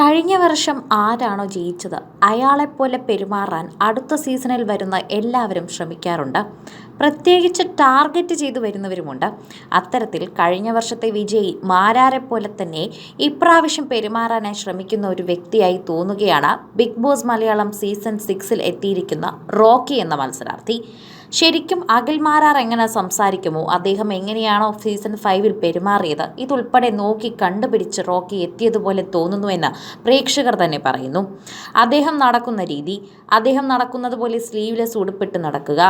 കഴിഞ്ഞ വർഷം ആരാണോ ജയിച്ചത്? അയാളെപ്പോലെ പെരുമാറാൻ അടുത്ത സീസണിൽ വരുന്ന എല്ലാവരും ശ്രമിക്കാറുണ്ട്. പ്രത്യേകിച്ച് ടാർഗറ്റ് ചെയ്തു വരുന്നവരുമുണ്ട്. അത്തരത്തിൽ കഴിഞ്ഞ വർഷത്തെ വിജയി മാരാരെപ്പോലെ തന്നെ ഇപ്രാവശ്യം പെരുമാറാനായി ശ്രമിക്കുന്ന ഒരു വ്യക്തിയായി തോന്നുകയാണ് ബിഗ് ബോസ് മലയാളം സീസൺ സിക്സിൽ എത്തിയിരിക്കുന്ന റോക്കി എന്ന മത്സരാർത്ഥി. ശരിക്കും അഖിൽ മാരാർ എങ്ങനെ സംസാരിക്കുമോ അദ്ദേഹം എങ്ങനെയാണോ സീസൺ ഫൈവിൽ പെരുമാറിയത് ഇതുൾപ്പെടെ നോക്കി കണ്ടുപിടിച്ച് റോക്കി എത്തിയതുപോലെ തോന്നുന്നുവെന്ന് പ്രേക്ഷകർ തന്നെ പറയുന്നു. അദ്ദേഹം നടക്കുന്ന രീതി അദ്ദേഹം നടക്കുന്നത് പോലെ സ്ലീവ്ലെസ് ഉടുപ്പിട്ട് നടക്കുക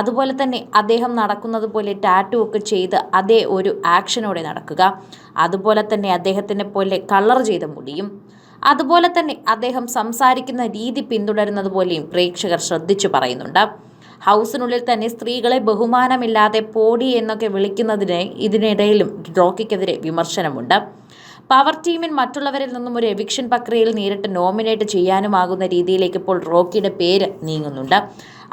അതുപോലെ തന്നെ അദ്ദേഹം നടക്കുന്നത് പോലെ ടാറ്റു ഒക്കെ ചെയ്ത് അതേ ഒരു ആക്ഷനോടെ നടക്കുക അതുപോലെ തന്നെ അദ്ദേഹത്തിനെ പോലെ കളർ ചെയ്ത മുടിയും അതുപോലെ തന്നെ അദ്ദേഹം സംസാരിക്കുന്ന രീതി പിന്തുടരുന്നത് പോലെയും പ്രേക്ഷകർ ശ്രദ്ധിച്ചു പറയുന്നുണ്ട്. ഹൗസിനുള്ളിൽ തന്നെ സ്ത്രീകളെ ബഹുമാനമില്ലാതെ പോടി എന്നൊക്കെ വിളിക്കുന്നതിന് ഇതിനിടയിലും റോക്കിക്കെതിരെ വിമർശനമുണ്ട്. പവർ ടീമിൽ മറ്റുള്ളവരിൽ നിന്നും ഒരു എവിക്ഷൻ പ്രക്രിയയിൽ നേരിട്ട് നോമിനേറ്റ് ചെയ്യാനുമാകുന്ന രീതിയിലേക്ക് ഇപ്പോൾ റോക്കിയുടെ പേര് നീങ്ങുന്നുണ്ട്.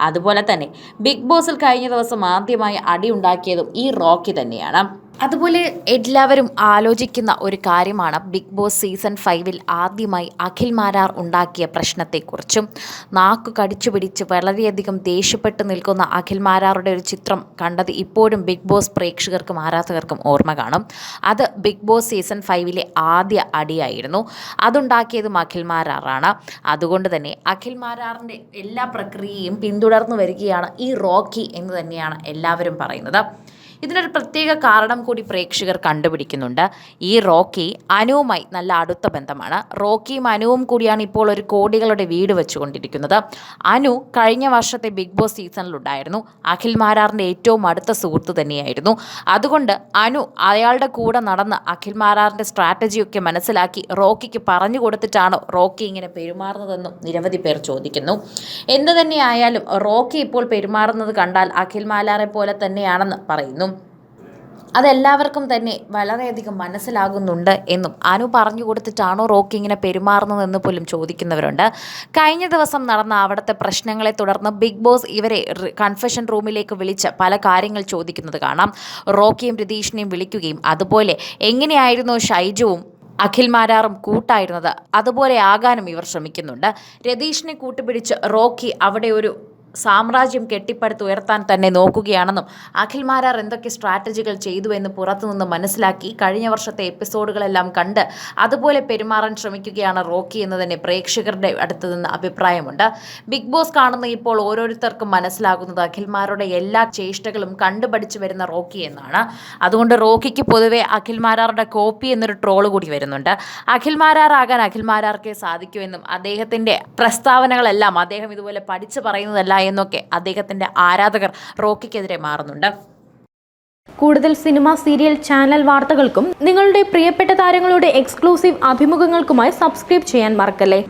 അതുപോലെ തന്നെ ബിഗ് ബോസിൽ കഴിഞ്ഞ ദിവസം ആദ്യമായി അടിയുണ്ടാക്കിയതും ഈ റോക്കി തന്നെയാണ്. അതുപോലെ എല്ലാവരും ആലോചിക്കുന്ന ഒരു കാര്യമാണ് ബിഗ് ബോസ് സീസൺ ഫൈവിൽ ആദ്യമായി അഖിൽ മാരാർ ഉണ്ടാക്കിയ പ്രശ്നത്തെക്കുറിച്ചും നാക്കു കടിച്ചു പിടിച്ച് വളരെയധികം ദേഷ്യപ്പെട്ട് നിൽക്കുന്ന അഖിൽ മാരാറുടെ ഒരു ചിത്രം കണ്ടത് ഇപ്പോഴും ബിഗ് ബോസ് പ്രേക്ഷകർക്കും ആരാധകർക്കും ഓർമ്മ കാണും. അത് ബിഗ് ബോസ് സീസൺ ഫൈവിലെ ആദ്യ അടിയായിരുന്നു. അതുണ്ടാക്കിയതും അഖിൽ മാരാറാണ്. അതുകൊണ്ട് തന്നെ അഖിൽ മാരാറിന്റെ എല്ലാ പ്രക്രിയയും പിന്തുടർന്നു വരികയാണ് ഈ റോക്കി എന്ന് തന്നെയാണ് എല്ലാവരും പറയുന്നത്. ഇതിനൊരു പ്രത്യേക കാരണം കൂടി പ്രേക്ഷകർ കണ്ടുപിടിക്കുന്നുണ്ട്. ഈ റോക്കി അനുവുമായി നല്ല അടുത്ത ബന്ധമാണ്. റോക്കിയും അനുവും കൂടിയാണ് ഇപ്പോൾ ഒരു കോടികളുടെ വീട് വെച്ചുകൊണ്ടിരിക്കുന്നത്. അനു കഴിഞ്ഞ വർഷത്തെ ബിഗ് ബോസ് സീസണിലുണ്ടായിരുന്നു. അഖിൽ മാരാറിന്റെ ഏറ്റവും അടുത്ത സുഹൃത്ത് തന്നെയായിരുന്നു. അതുകൊണ്ട് അനു അയാളുടെ കൂടെ നടന്ന് അഖിൽ മാരാറിന്റെ സ്ട്രാറ്റജിയൊക്കെ മനസ്സിലാക്കി റോക്കിക്ക് പറഞ്ഞു കൊടുത്തിട്ടാണ് റോക്കി ഇങ്ങനെ പെരുമാറുന്നതെന്നും നിരവധി പേർ ചോദിക്കുന്നു. എന്തു തന്നെയായാലും റോക്കി ഇപ്പോൾ പെരുമാറുന്നത് കണ്ടാൽ അഖിൽ മാലാറെ പോലെ തന്നെയാണെന്ന് പറയുന്നു. അതെല്ലാവർക്കും തന്നെ വളരെയധികം മനസ്സിലാകുന്നുണ്ട് എന്നും അനു പറഞ്ഞു കൊടുത്തിട്ടാണോ റോക്കി ഇങ്ങനെ പെരുമാറുന്നതെന്ന് പോലും ചോദിക്കുന്നവരുണ്ട്. കഴിഞ്ഞ ദിവസം നടന്ന അവിടുത്തെ പ്രശ്നങ്ങളെ തുടർന്ന് ബിഗ് ബോസ് ഇവരെ കൺഫെഷൻ റൂമിലേക്ക് വിളിച്ച് പല കാര്യങ്ങൾ ചോദിക്കുന്നത് കാണാം. റോക്കിയും രതീഷിനെയും വിളിക്കുകയും അതുപോലെ എങ്ങനെയായിരുന്നു ഷൈജുവും അഖിൽമാരാറും കൂട്ടായിരുന്നത്? അതുപോലെ ആകാനും ഇവർ ശ്രമിക്കുന്നുണ്ട്. രതീഷിനെ കൂട്ടുപിടിച്ച് റോക്കി അവിടെ ഒരു സാമ്രാജ്യം കെട്ടിപ്പടുത്തുയർത്താൻ തന്നെ നോക്കുകയാണെന്നും അഖിൽ മാരാർ എന്തൊക്കെ സ്ട്രാറ്റജികൾ ചെയ്തു എന്ന് പുറത്തുനിന്ന് മനസ്സിലാക്കി കഴിഞ്ഞ വർഷത്തെ എപ്പിസോഡുകളെല്ലാം കണ്ട് അതുപോലെ പെരുമാറാൻ ശ്രമിക്കുകയാണ് റോക്കി എന്ന് തന്നെ പ്രേക്ഷകരുടെ അടുത്ത് നിന്ന് അഭിപ്രായമുണ്ട്. ബിഗ് ബോസ് കാണുന്ന ഇപ്പോൾ ഓരോരുത്തർക്കും മനസ്സിലാകുന്നത് അഖിൽമാരുടെ എല്ലാ ചേഷ്ടകളും കണ്ടുപഠിച്ചു വരുന്ന റോക്കി എന്നാണ്. അതുകൊണ്ട് റോക്കിക്ക് പൊതുവെ അഖിൽമാരാറുടെ കോപ്പി എന്നൊരു ട്രോൾ കൂടി വരുന്നുണ്ട്. അഖിൽമാരാറാകാൻ അഖിൽമാരാർക്കേ സാധിക്കൂ എന്നും അദ്ദേഹത്തിന്റെ പ്രസ്താവനകളെല്ലാം അദ്ദേഹം ഇതുപോലെ പഠിച്ചു പറയുന്നതല്ല എന്നൊക്കെ അദ്ദേഹത്തിന്റെ ആരാധകർ റോക്കിക്കെതിരെ മാറുന്നുണ്ട്. കൂടുതൽ സിനിമ സീരിയൽ ചാനൽ വാർത്തകൾക്കും നിങ്ങളുടെ പ്രിയപ്പെട്ട താരങ്ങളുടെ എക്സ്ക്ലൂസീവ് അഭിമുഖങ്ങൾക്കുമായി സബ്സ്ക്രൈബ് ചെയ്യാൻ മറക്കല്ലേ?